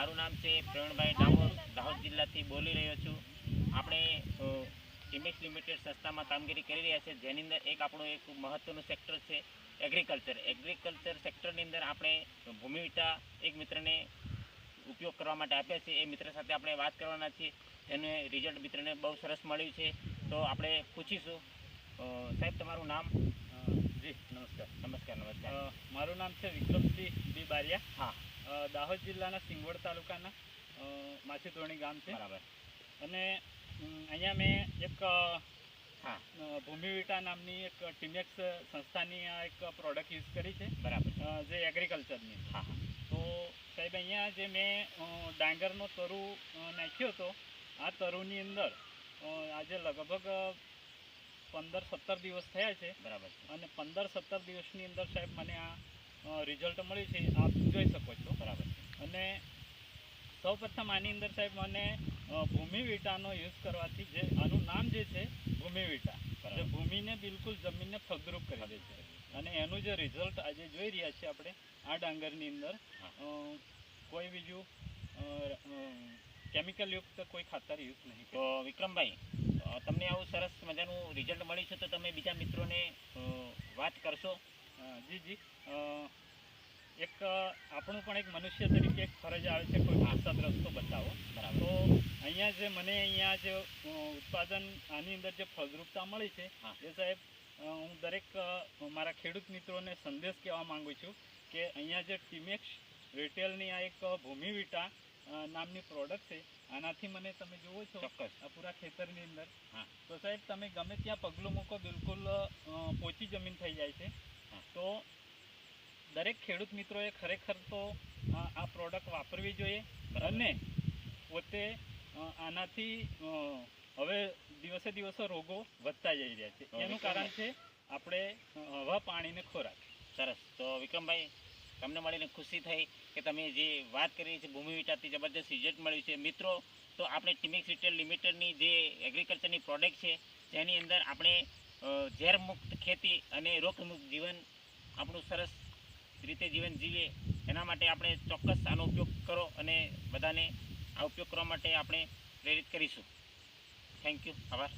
મારું નામ છે પ્રવીણભાઈ ડામોર, દાહોદ જિલ્લાથી બોલી રહ્યો છું. આપણે ઇમેક્સ લિમિટેડ સંસ્થામાં કામગીરી કરી રહ્યા છે. જેની અંદર એક આપણું એક મહત્ત્વનું સેક્ટર છે એગ્રીકલ્ચર એગ્રીકલ્ચર સેક્ટરની અંદર આપણે ભૂમિ વિટા એક મિત્રને ઉપયોગ કરવા માટે આપ્યા છે. એ મિત્ર સાથે આપણે વાત કરવાના છીએ. એને રિઝલ્ટ મિત્રને બહુ સરસ મળ્યું છે. તો આપણે પૂછીશું. સાહેબ, તમારું નામ? નમસ્કાર મારું નામ છે વિક્રમસિંહ બી બારિયા. હા. દાહોદ જિલ્લાના સિંગવડ તાલુકાના માછીધોરણી ગામ છે. બરાબર. અને અહીંયા મેં એક હા. ભૂમિવિટા નામની એક ટીમેક્સ સંસ્થાની આ એક પ્રોડક્ટ યુઝ કરી છે બરાબર. જે એગ્રીકલ્ચરની. હા હા. તો સાહેબ અહીંયા જે મેં ડાંગરનો તરુ નાખ્યો હતો આ તરુની અંદર આજે લગભગ પંદર સત્તર દિવસ થયા છે. બરાબર છે. અને પંદર સત્તર દિવસની અંદર સાહેબ મને આ રિઝલ્ટ મળ્યું છે આપ જોઈ શકો છો. બરાબર અને સૌપ્રથમ આની અંદર સાહેબ મને અ, ભૂમિ વિટાનો યુઝ કરવાથી જે આનું નામ જે છે ભૂમિ વિટા. જે ભૂમિને બિલકુલ જમીનને ફળદ્રુપ કરી દે છે. અને એનું જે રિઝલ્ટ આજે જોઈ રહ્યા છીએ આપણે આ ડાંગરની અંદર. કોઈ બીજું કેમિકલ યુક્ત કોઈ ખાતર યુક્ત નહીં. તો વિક્રમભાઈ તમને આવું સરસ મજાનું રિઝલ્ટ મળ્યું છે તો તમે બીજા મિત્રોને વાત કરશો. જી જી એક આપણું પણ એક મનુષ્ય તરીકે એક ફરજ આવે છે કોઈ આસદ રસ્તો બતાવો. બરાબર. તો અહીંયા જે મને અહીંયા જે ઉત્પાદન આની અંદર જે ફળદ્રુપતા મળી છે હા. એ સાહેબ હું દરેક મારા ખેડૂત મિત્રોને સંદેશ કહેવા માંગુ છું કે અહીંયા જે ટીમેક્સ રિટેલની આ એક ભૂમિ વિટા નામની પ્રોડક્ટ છે. આનાથી મને તમે જુઓ છો પૂરા ખેતરની અંદર. તો સાહેબ તમે ગમે ત્યાં પગલું મૂકો બિલકુલ પોચી જમીન થઈ જાય છે. તો દરેક ખેડૂત મિત્રોએ ખરેખર તો આ પ્રોડક્ટ વાપરવી જોઈએ. અને પોતે આનાથી હવે દિવસે દિવસે રોગો વધતા જઈ રહ્યા છે. એનું કારણ છે આપણે હવા પાણીને ખોરાક. સરસ. તો વિક્રમભાઈ તમને મળીને ખુશી થઈ કે તમે જે વાત કરી છે, ભૂમિ વિટાથી જબરદસ્ત રિઝલ્ટ મળ્યું છે. મિત્રો, તો આપણે ટીમિક્સ રિટેલ લિમિટેડની જે એગ્રીકલ્ચરની પ્રોડક્ટ છે તેની અંદર આપણે ઝેરમુક્ત ખેતી અને રોગમુક્ત જીવન આપણું સરસ રીતે જીવન જીવીએ, એના માટે આપણે ચોક્કસ આનો ઉપયોગ કરો અને બધાને આ ઉપયોગ કરવા માટે આપણે પ્રેરિત કરીશું. થેન્ક યુ આભાર.